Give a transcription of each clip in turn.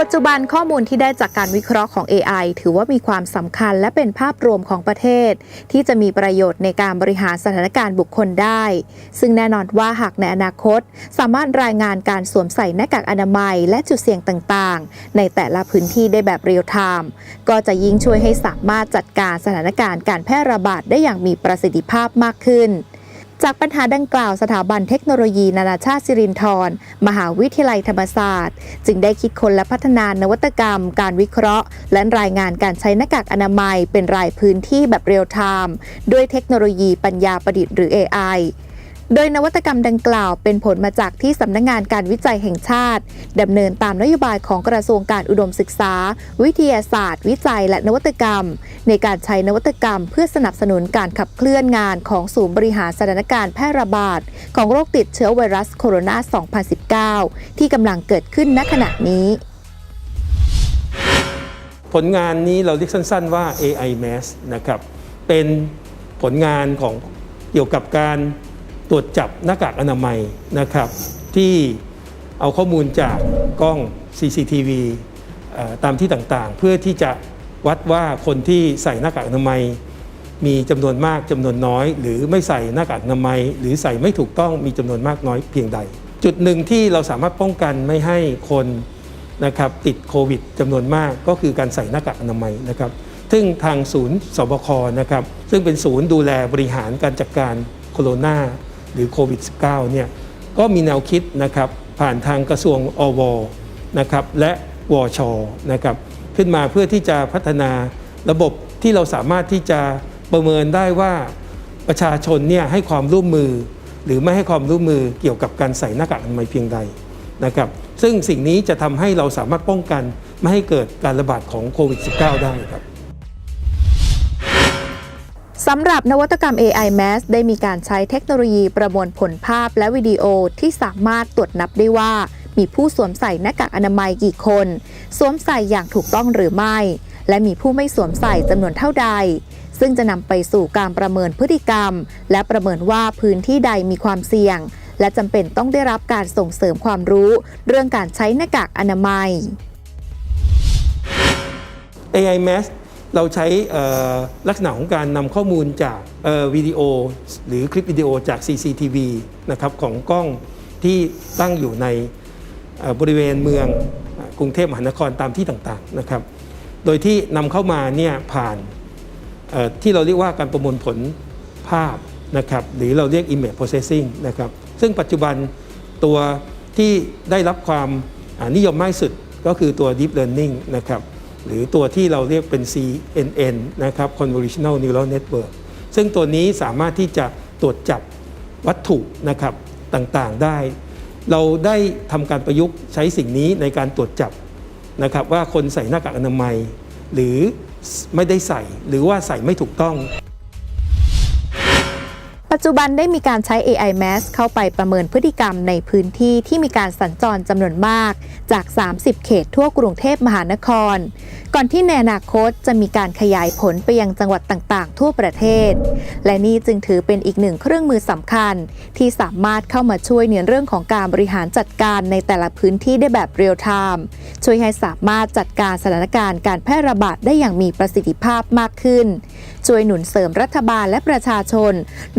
ปัจจุบันข้อมูลที่ได้จากการวิเคราะห์ของ AI ถือว่ามีความสำคัญและเป็นภาพรวมของประเทศ ที่จะมีประโยชน์ในการบริหารสถานการณ์บุคคลได้ ซึ่งแน่นอนว่าหากในอนาคต สามารถรายงานการสวมใส่หน้ากากอนามัย และจุดเสี่ยงต่างๆ ในแต่ละพื้นที่ได้แบบเรียลไทม์ก็จะยิ่งช่วยให้สามารถจัดการสถานการณ์การแพร่ระบาดได้อย่างมีประสิทธิภาพมากขึ้น จากปัญหาดังกล่าวสถาบันเทคโนโลยีนานาชาติสิรินธรมหาวิทยาลัยธรรมศาสตร์ จึงได้คิดค้นและพัฒนานวัตกรรม การวิเคราะห์ และรายงานการใช้หน้ากากอนามัย เป็นรายพื้นที่แบบเรียลไทม์ด้วยเทคโนโลยีปัญญาประดิษฐ์หรือ AI โดยนวัตกรรมดังกล่าวเป็นผลมาจากที่สำนักงงานการวิจัยแห่งชาติดำเนินตามนโยบายของกระทรวงการอุดมศึกษา วิทยาศาสตร์ วิจัยและนวัตกรรม ในการใช้นวัตกรรม เพื่อสนับสนุนการขับเคลื่อนงานของศูนย์บริหารสถานการณ์แพร่ระบาด ของโรคติดเชื้อไวรัสโคโรนา 2019 ที่กำลังเกิดขึ้นณขณะนี้ผลงานนี้เราเรียกสั้น ๆ ว่า AI Mass นะครับ เป็นผลงานของเกี่ยวกับการ ตรวจจับหน้ากากอนามัยนะครับที่เอาข้อมูลจากกล้อง CCTV ตามที่ต่างๆ เพื่อที่จะวัดว่าคนที่ใส่หน้ากากอนามัย มีจำนวนมากจำนวนน้อย หรือไม่ใส่หน้ากากอนามัย หรือใส่ไม่ถูกต้องมีจำนวนมากน้อยเพียงใด จุดหนึ่งที่เราสามารถป้องกันไม่ให้คนนะครับติดโควิดจำนวนมากก็คือการใส่หน้ากากอนามัยนะครับ ซึ่งทางศูนย์สบคนะครับซึ่งเป็นศูนย์ดูแลบริหารการจัดการโคโรนา หรือโควิด -19 เนี่ยก็มีแนวคิดนะครับผ่านทางกระทรวงอวนะครับและวชนะครับขึ้นมาเพื่อที่จะพัฒนาระบบที่เราสามารถที่จะประเมินได้ว่าประชาชนเนี่ยให้ความร่วมมือ หรือไม่ให้ความร่วมมือเกี่ยวกับการใส่หน้ากากอนามัยเพียงใดนะครับซึ่งสิ่งนี้จะทำให้เราสามารถป้องกันไม่ให้เกิดการระบาดของโควิด -19 ได้ครับ สำหรับนวัตกรรม AI Mass ได้มีการใช้เทคโนโลยีประมวลผลภาพและวิดีโอที่สามารถตรวจนับได้ว่า มีผู้สวมใส่หน้ากากอนามัยกี่คน สวมใส่อย่างถูกต้องหรือไม่ และมีผู้ไม่สวมใส่จำนวนเท่าใด ซึ่งจะนำไปสู่การประเมินพฤติกรรม และประเมินว่าพื้นที่ใดมีความเสี่ยง และจำเป็นต้องได้รับการส่งเสริมความรู้ เรื่องการใช้หน้ากากอนามัย AI Mass เราใช้ลักษณะของการนำข้อมูลจากวิดีโอ หรือคลิปวิดีโอจาก CCTV นะครับของกล้องที่ตั้งอยู่ในบริเวณเมืองกรุงเทพมหานครตามที่ต่างๆนะครับ โดยที่นำเข้ามาเนี่ยผ่านที่เราเรียกว่าการประมวลผลภาพนะครับหรือเราเรียก image processing นะครับซึ่งปัจจุบันตัวที่ได้รับความนิยมมากสุดก็คือตัว deep learning นะครับ หรือตัวที่เราเรียกเป็น CNN นะครับ convolutional neural network ซึ่งตัวนี้สามารถที่จะตรวจจับวัตถุนะครับต่างๆได้ เราได้ทำการประยุกต์ใช้สิ่งนี้ในการตรวจจับนะครับว่าคนใส่หน้ากากอนามัย หรือไม่ได้ใส่หรือว่าใส่ไม่ถูกต้อง ปัจจุบันได้มีการใช้ AI Mass เข้าไปประเมินพฤติกรรมในพื้นที่ที่มีการสัญจรจำนวนมาก จาก 30 เขตทั่วกรุงเทพมหานคร ก่อนที่ในอนาคตจะมีการขยายผลไปยังจังหวัดต่างๆ ทั่วประเทศ และนี่จึงถือเป็นอีกหนึ่งเครื่องมือสำคัญ ที่สามารถเข้ามาช่วยในเรื่องของการบริหารจัดการในแต่ละพื้นที่ได้แบบเรียลไทม์ช่วยให้สามารถจัดการสถานการณ์การแพร่ระบาดได้อย่างมีประสิทธิภาพมากขึ้น ช่วยหนุนเสริมรัฐบาลและประชาชน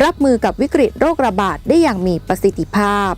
รับมือกับวิกฤตโรคระบาดได้อย่างมีประสิทธิภาพ